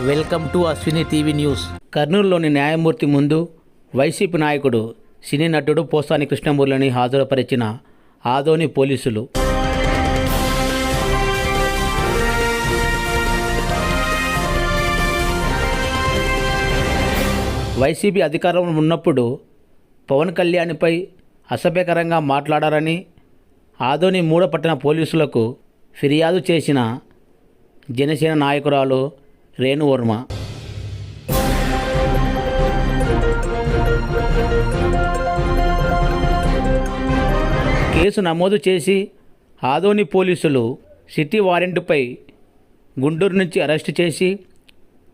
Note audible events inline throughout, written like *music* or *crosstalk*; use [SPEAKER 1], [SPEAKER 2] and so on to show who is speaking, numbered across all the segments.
[SPEAKER 1] Welcome to Ashwini TV news. కర్నూలులోని న్యాయమూర్తి ముందు YCP నాయకుడు సినీ నటుడు పోసాని కృష్ణమూర్తిని హాజరుపరిచిన ఆదోని పోలీసులు. వైసీపీ అధికారంలో ఉన్నప్పుడు పవన్ కళ్యాణ్పై అసభ్యకరంగా మాట్లాడారని ఆదోని మూడపట్టణ పోలీసులకు ఫిర్యాదు చేసిన జనసేన నాయకురాలు రేణువర్మ. కేసు నమోదు చేసి ఆదోని పోలీసులు సిటీ వారెంట్పై గుంటూరు నుంచి అరెస్టు చేసి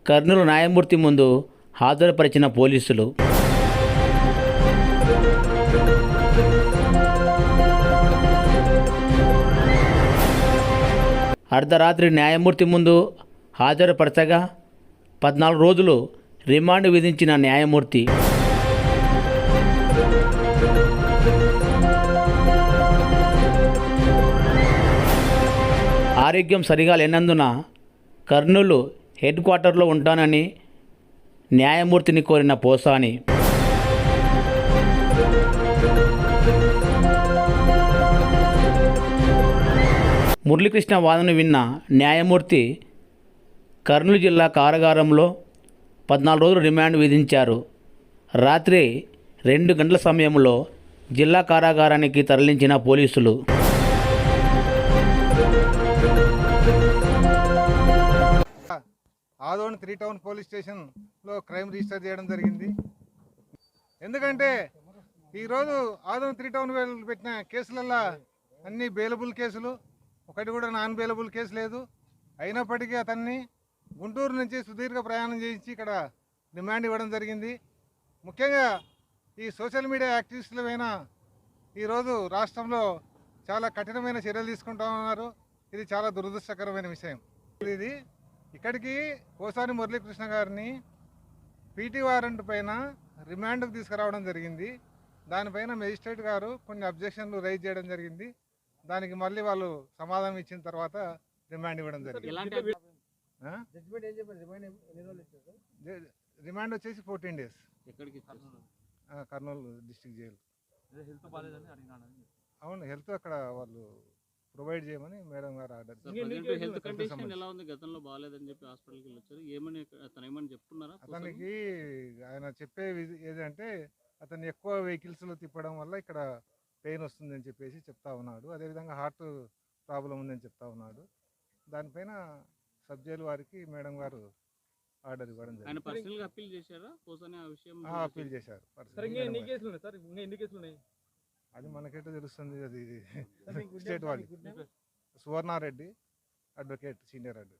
[SPEAKER 1] కర్నూలు న్యాయమూర్తి ముందు హాజరుపరిచిన పోలీసులు. అర్ధరాత్రి న్యాయమూర్తి ముందు హాజరుపరచగా పద్నాలుగు రోజులు రిమాండ్ విధించిన న్యాయమూర్తి. ఆరోగ్యం సరిగా లేనందున కర్నూలు హెడ్ క్వార్టర్లో ఉంటానని న్యాయమూర్తిని కోరిన పోసాని. మురళీకృష్ణ వాదన విన్న న్యాయమూర్తి కర్నూలు జిల్లా కారాగారంలో పద్నాలుగు రోజులు రిమాండ్ విధించారు. రాత్రి రెండు గంటల సమయంలో జిల్లా కారాగారానికి తరలించిన పోలీసులు.
[SPEAKER 2] ఆదోని త్రీ టౌన్ పోలీస్ స్టేషన్లో క్రైమ్ రిజిస్టర్ చేయడం జరిగింది. ఎందుకంటే ఈరోజు ఆదోని త్రీ టౌన్ పెట్టిన కేసులల్లో అన్ని బెయిలబుల్ కేసులు. ఒకటి కూడా నాన్ బెయిలబుల్ కేసు లేదు. అయినప్పటికీ అతన్ని గుంటూరు నుంచి సుదీర్ఘ ప్రయాణం చేయించి ఇక్కడ డిమాండ్ ఇవ్వడం జరిగింది. ముఖ్యంగా ఈ సోషల్ మీడియా యాక్టివిస్టులమైన ఈరోజు రాష్ట్రంలో చాలా కఠినమైన చర్యలు తీసుకుంటా ఉన్నారు. ఇది చాలా దురదృష్టకరమైన విషయం. ఇది ఇక్కడికి కోసాని మురళీకృష్ణ గారిని పీటీ వారెంట్ పైన రిమాండ్కు తీసుకురావడం జరిగింది. దానిపైన మెజిస్ట్రేట్ గారు కొన్ని అబ్జెక్షన్లు రైజ్ చేయడం జరిగింది. దానికి మళ్ళీ వాళ్ళు సమాధానం ఇచ్చిన తర్వాత రిమాండ్ ఇవ్వడం జరిగింది. రిమాండ్ వచ్చేసి ఫోర్టీన్ డేస్
[SPEAKER 1] ఎక్కడికి
[SPEAKER 2] కర్నూలు డిస్టిక్ జైలు
[SPEAKER 3] హెల్త్ బాగాలేదని
[SPEAKER 2] అవును హెల్త్ అక్కడ వాళ్ళు ప్రొవైడ్ చేయమని మేడం గారు ఆర్డర్
[SPEAKER 4] హెల్త్ కండిషన్. ఎలా ఉంది? గతంలో బాగాలేదని చెప్పి హాస్పిటల్కి వెళ్ళొచ్చారు. ఏమని అతను ఏమని చెప్తున్నారా
[SPEAKER 2] అతనికి ఆయన చెప్పే విధి ఏదంటే అతను ఎక్కువ వెహికల్స్లో తిప్పడం వల్ల ఇక్కడ పెయిన్ వస్తుందని చెప్పేసి చెప్తా ఉన్నాడు. అదేవిధంగా హార్ట్ ప్రాబ్లం ఉందని చెప్తా ఉన్నాడు. దానిపైన సబ్ జైలు వారికి మేడం గారు ఆర్డర్ ఇవ్వడం జరిగింది.
[SPEAKER 4] అప్పీల్ చేశారా?
[SPEAKER 2] అప్పీల్ అది మనకెట్లా తెలుస్తుంది అది. *laughs* స్టేట్ వాళ్ళు. Suvarna Reddy advocate senior advocate.